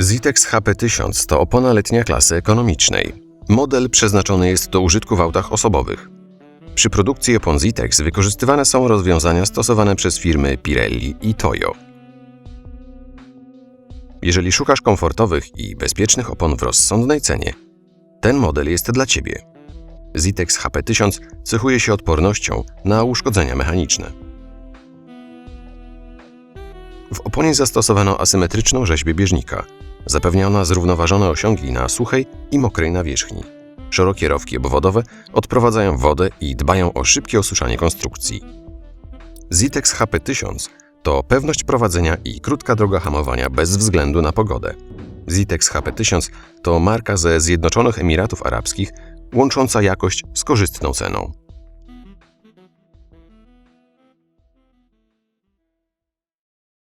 Zitex HP1000 to opona letnia klasy ekonomicznej. Model przeznaczony jest do użytku w autach osobowych. Przy produkcji opon Zitex wykorzystywane są rozwiązania stosowane przez firmy Pirelli i Toyo. Jeżeli szukasz komfortowych i bezpiecznych opon w rozsądnej cenie, ten model jest dla Ciebie. Zitex HP1000 cechuje się odpornością na uszkodzenia mechaniczne. W oponie zastosowano asymetryczną rzeźbę bieżnika. Zapewnia ona zrównoważone osiągi na suchej i mokrej nawierzchni. Szerokie rowki obwodowe odprowadzają wodę i dbają o szybkie osuszanie konstrukcji. Zitex HP1000 to pewność prowadzenia i krótka droga hamowania bez względu na pogodę. Zitex HP1000 to marka ze Zjednoczonych Emiratów Arabskich łącząca jakość z korzystną ceną.